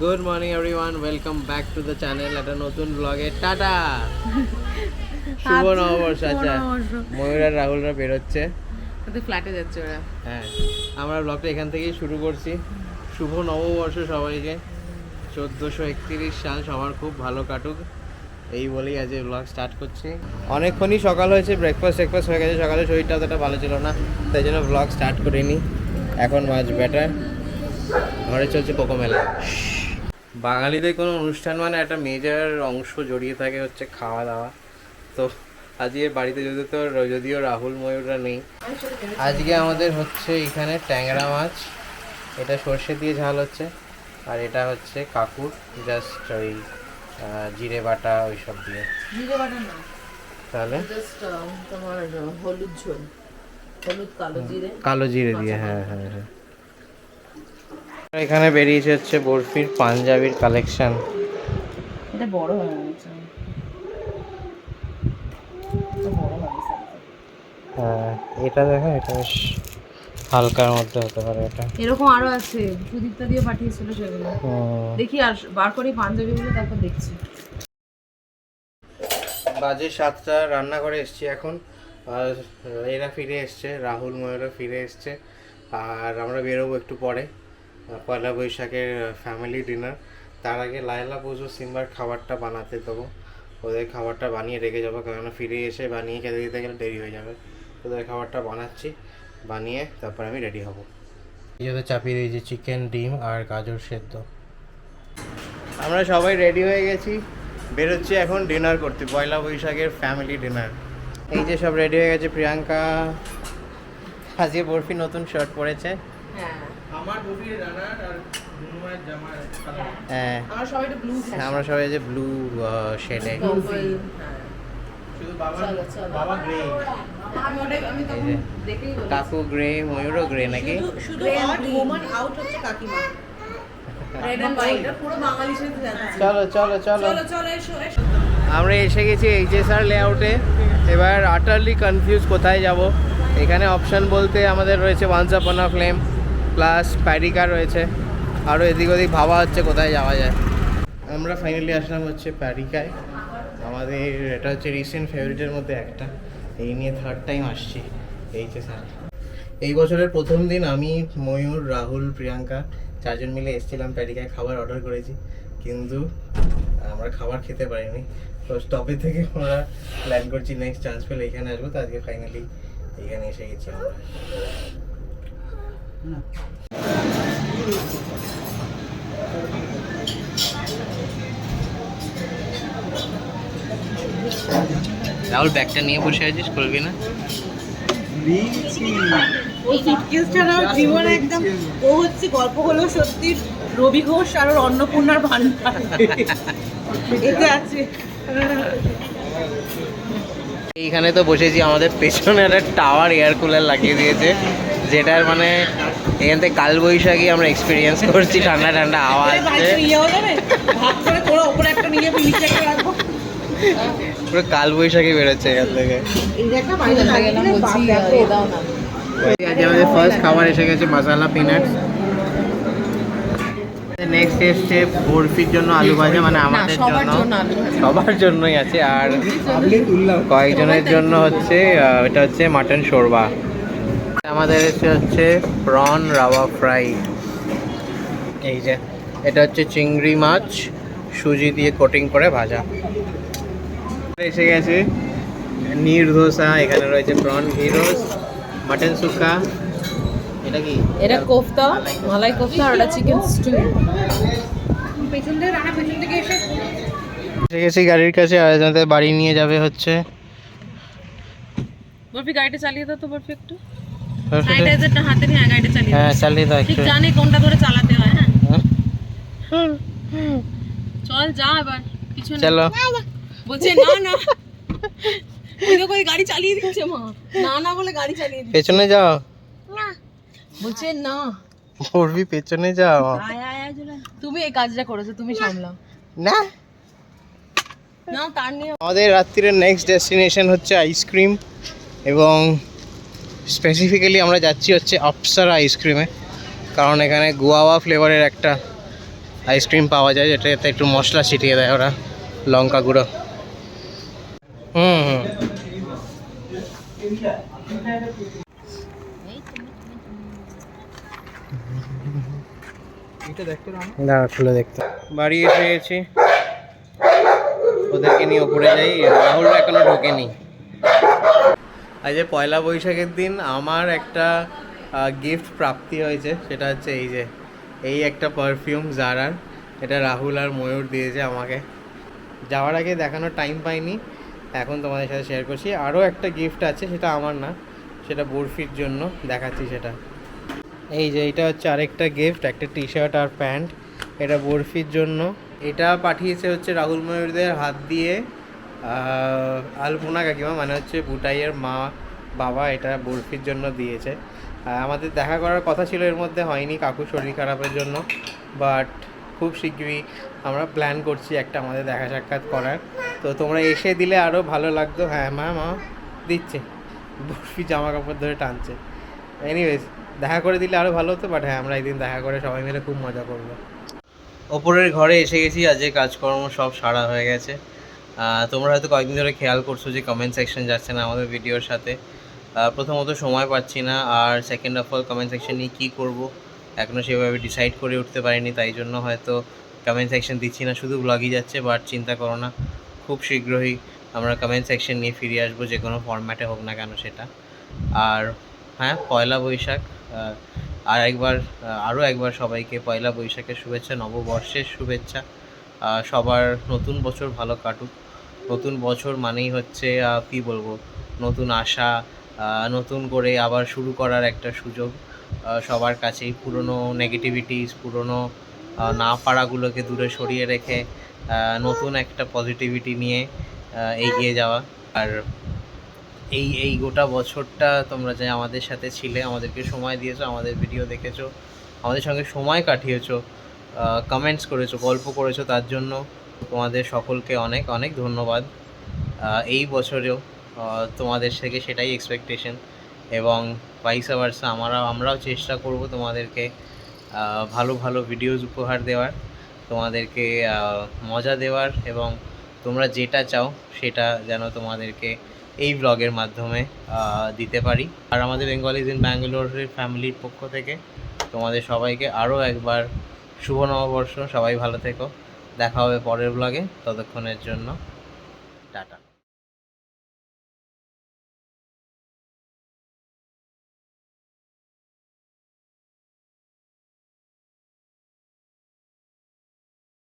Good morning everyone welcome back to the channel একটা নতুন ব্লগে টাটা! শুভ নববর্ষ আচ্ছা। ময়ূর আর রাহুলরা বেরোচ্ছে। ফ্ল্যাটে যাচ্ছে ওরা। হ্যাঁ আমরা ব্লগটা এখান থেকেই শুরু করছি। শুভ নববর্ষ সবাইকে। চোদ্দোশো একত্রিশ সাল সবার খুব ভালো কাটুক। এই বলেই আজ ব্লগ স্টার্ট করছি। অনেকক্ষণই সকাল হয়েছে ব্রেকফাস্ট ব্রেকফাস্ট হয়ে গেছে। সকালে শরীরটা অতটা ভালো ছিল না তাই জন্য ব্লগ স্টার্ট করিনি। এখন মাছ বেটার। ঘরে চলছে কোকো মেলা বাঙালিদের কোনো অনুষ্ঠান মানে একটা মেজার অংশ জড়িয়ে থাকে হচ্ছে খাওয়া দাওয়া। তো আজকে বাড়িতে যদিও তো যদিও রাহুল ময়ূররা নেই আজকে আমাদের হচ্ছে এখানে ট্যাংরা মাছ এটা সর্ষে দিয়ে ঝাল হচ্ছে আর এটা হচ্ছে কাকুর জাস্ট ওই জিরে বাটা ওই সব দিয়ে। জিরে বাটা না তাহলে? তোমার হলুদ ঝোল হলুদ কালো জিরে কালো জিরে দিয়ে হ্যাঁ হ্যাঁ হ্যাঁ। এখানে বেরিয়েছে হচ্ছে বরফির পাঞ্জাবির কালেকশন এটা বড় হয়ে গেছে। এটা হ্যাঁ এটা দেখো এটা বেশ হালকার মধ্যে হতে পারে এটা। এরকম আরও আছে সুদীপ্তা দিয়ে পাঠিয়েছিল সেগুলো। দেখি আর বার করি পাঞ্জাবিগুলো তারপর দেখছি। বাজে সাতটা রান্না করে এসছি এখন। আর এরা ফিরে এসছে রাহুল ময়ূরা ফিরে এসছে। আর আমরা বেরোবো একটু পরে। পয়লা বৈশাখের ফ্যামিলি ডিনার তার আগে লায়লা পুজো সিম্বার খাবারটা বানাতে দেবো। ওদের খাবারটা বানিয়ে রেখে যাব কারণ ফিরে এসে বানিয়ে খেতে দিতে গেলে দেরি হয়ে যাবে। ওদের খাবারটা বানাচ্ছি বানিয়ে তারপর আমি রেডি হব। যে চাপিয়ে দিয়েছি চিকেন ডিম আর গাজর সেদ্ধ। আমরা সবাই রেডি হয়ে গেছি। বেরোচ্ছি এখন ডিনার করতে পয়লা বৈশাখের ফ্যামিলি ডিনার এই যে সব রেডি হয়ে গেছে প্রিয়াঙ্কা আজকে বরফি নতুন শার্ট পরেছে। হ্যাঁ। আমার হ্যাঁ সবাই একটু ব্লু আমরা সবাই যে ব্লু শেডে শুধু বাবা চলো, চলো। বাবা গ্রে আমি ওটাই আমি তখন এই যে। দেখেই বলি কাকু গ্রে ময়ূরও গ্রে নাকি? যাচ্ছে। চলো চলো চলো। আমরা এসে গেছি এইচএসআর লেআউটে এবার আটারলি কনফিউজ কোথায় যাব। এখানে অপশন বলতে আমাদের রয়েছে ওয়ান্স আপন আ ফ্লেম প্লাস প্যারিকা রয়েছে। আরও এদিক ওদিক ভাবা হচ্ছে কোথায় যাওয়া যায়। আমরা ফাইনালি আসলাম হচ্ছে প্যারিকায়। আমাদের এটা হচ্ছে রিসেন্ট ফেভারিটের মধ্যে একটা। এই নিয়ে থার্ড টাইম আসছি। এইচএসআর এই বছরের প্রথম দিন আমি, ময়ূর, রাহুল, প্রিয়াঙ্কা চারজন মিলে এসেছিলাম প্যারিকায় খাবার অর্ডার করেছি। কিন্তু আমরা খাবার খেতে পারিনি। তো স্টপে থেকে আমরা প্ল্যান করছি নেক্সট চান্স পেলে এখানে আসব। তো আজকে ফাইনালি এখানে এসে গেছি আমরা। রাহুল ব্যাগটা নিয়ে বসে আছিস? করবি না? ওই সুটকেস ছাড়াও জীবন একদম ও হচ্ছে গল্প হলো সত্যি রবি ঘোষ আর ওর অন্নপূর্ণার ভান্ডার। এতে আছে। এইখানে তো বসেছি আমাদের পেছনে একটা টাওয়ার এয়ার কুলার লাগিয়ে দিয়েছে যেটার মানে এখান থেকে কালবৈশাখী আমরা এক্সপিরিয়েন্স করছি ঠান্ডা ঠান্ডা আওয়াজ পুরো কালবৈশাখী বেরোচ্ছে এখান থেকে। আমাদের ফার্স্ট খাবার এসে গেছে মশালা পিনাটস নেক্সট এসছে বরফির জন্য আলু ভাজা মানে আমাদের সবার জন্য। সবার জন্যই আছে আর কয়েকজনের জন্য হচ্ছে এটা হচ্ছে মাটন শোরবা। আমাদের এসে হচ্ছে প্রন রাওয়া ফ্রাই। এই যে এটা হচ্ছে চিংড়ি মাছ সুজি দিয়ে কোটিং করে ভাজা। এসে গেছে নীর ধোসা এখানে রয়েছে প্রন ঘি রোস্ট মাটন সুক্কা এটা কি? এটা কোফতা মালাই কোফতা আর ওটা চিকেন স্টু। এসে। গেছি গাড়ির কাছে বাড়ি নিয়ে যাবে হচ্ছে। বরফি গাড়িটা চালিয়ে দাও তো বরফি একটু। স্যানিটাইজারটা হাতে নিয়ে গাড়িটা চালিয়ে। হ্যাঁ চালিয়ে দাও ঠিক জানি কোনটা ধরে চালাতে হয় হ্যাঁ? চল যা এবার পিছনে চলো। বলছে না না। গাড়ি চালিয়ে দিচ্ছে মা। না না বলে গাড়ি চালিয়ে দিচ্ছে। পেছনে যাও। বলছে না। পড়বি পেছনে যাও। আয় আয় আয় তুমি এই কাজটা করেছ তুমি সামলাও। না। না তার নিয়ে আমাদের রাত্রির নেক্সট ডেস্টিনেশন হচ্ছে আইসক্রিম এবং স্পেসিফিক্যালি আমরা যাচ্ছি হচ্ছে অপসারা আইসক্রিমে কারণ এখানে গুয়াওয়া ফ্লেভারের একটা আইসক্রিম পাওয়া যায় যেটাতে একটু মশলা ছিটিয়ে দেয় ওরা লঙ্কা গুঁড়ো। হুম হুম। দাঁড়া খুলে দেখতে। বাড়ি এসে গেছি ওদেরকে নিয়ে ওপরে যাই। রাহুল এখনও ঢোকেনি। আজ পয়লা বৈশাখের দিন আমার একটা গিফট প্রাপ্তি হয়েছে। সেটা হচ্ছে এই যে, এই একটা পারফিউম জারার এটা রাহুল আর ময়ূর দিয়েছে আমাকে। যাওয়ার আগে দেখানোর টাইম পাইনি। এখন তোমাদের সাথে শেয়ার করছি। আরও একটা গিফট আছে, সেটা আমার না। সেটা বরফির জন্য দেখাচ্ছি সেটা। এই যে, এটা হচ্ছে আরেকটা গিফট একটা টি শার্ট আর প্যান্ট। এটা বরফির জন্য। এটা পাঠিয়েছে হচ্ছে রাহুল ময়ূরদের হাত দিয়ে। আলপনা কাকিমা মানে হচ্ছে বুটাইয়ের মা, বাবা এটা বরফির জন্য দিয়েছে। আমাদের দেখা করার কথা ছিল, এর মধ্যে হয়নি, কাকু শরীর খারাপের জন্য। বাট খুব শীঘ্রই আমরা প্ল্যান করছি একটা আমাদের দেখা সাক্ষাৎ করার। তো তোমরা এসে দিলে আরও ভালো লাগতো। হ্যাঁ মা মা, দিচ্ছে। বরফি জামা কাপড় ধরে টানছে। এনিওয়েজ দেখা করে দিলে আরও ভালো হতো বাট হ্যাঁ আমরা একদিন দেখা করে সবাই মিলে খুব মজা করব। ওপরের ঘরে এসে গেছি, আজকে কাজকর্ম সব সারা হয়ে গেছে। তোমরা হয়তো কয়েকদিন ধরে খেয়াল করছ যে কমেন্ট সেকশন যাচ্ছে না আমাদের ভিডিওর সাথে। প্রথমত সময় পাচ্ছি না, আর second of all comment section নিয়ে কী করব? এখনও সেভাবে ডিসাইড করে উঠতে পারিনি, তাই জন্য হয়তো কমেন্ট সেকশন দিচ্ছি না, শুধু ব্লগই যাচ্ছে বাট চিন্তা করো না, খুব শীঘ্রই আমরা কমেন্ট সেকশন নিয়ে ফিরে আসব, যে কোনো ফরম্যাটে হোক না কেন সেটা। আর হ্যাঁ পয়লা বৈশাখ আর একবার আরও একবার সবাইকে পয়লা বৈশাখের শুভেচ্ছা, নববর্ষের শুভেচ্ছা। সবার নতুন বছর ভালো কাটুক। নতুন বছর মানেই হচ্ছে কি বলব, নতুন আশা নতুন করে আবার শুরু করার একটা সুযোগ সবার কাছেই পুরনো নেগেটিভিটিস পুরনো না পারাগুলোকে দূরে সরিয়ে রেখে নতুন একটা পজিটিভিটি নিয়ে এগিয়ে যাওয়া। আর এই এই গোটা বছরটা তোমরা যে আমাদের সাথে ছিলে, আমাদেরকে সময় দিয়েছ, আমাদের ভিডিও দেখেছ, আমাদের সঙ্গে সময় কাটিয়েছো কমেন্টস করেছ, গল্প করেছ, তার জন্য তোমাদের সকলকে অনেক অনেক ধন্যবাদ। এই বছরেও তোমাদের থেকে সেটাই এক্সপেকটেশন এবং ভাইসা ভার্সা আমরা আমরাও চেষ্টা করব তোমাদেরকে ভালো ভালো ভিডিওস উপহার দেওয়ার, তোমাদেরকে মজা দেওয়ার এবং তোমরা যেটা চাও সেটা যেন তোমাদেরকে এই ব্লগের মাধ্যমে দিতে পারি। আর আমাদের বেঙ্গলিজ ইন ব্যাঙ্গালোরের ফ্যামিলির পক্ষ থেকে তোমাদের সবাইকে আরও একবার শুভ নববর্ষ। সবাই ভালো থেকো। দেখা হবে পরের ব্লগে ততক্ষণের জন্য টাটা।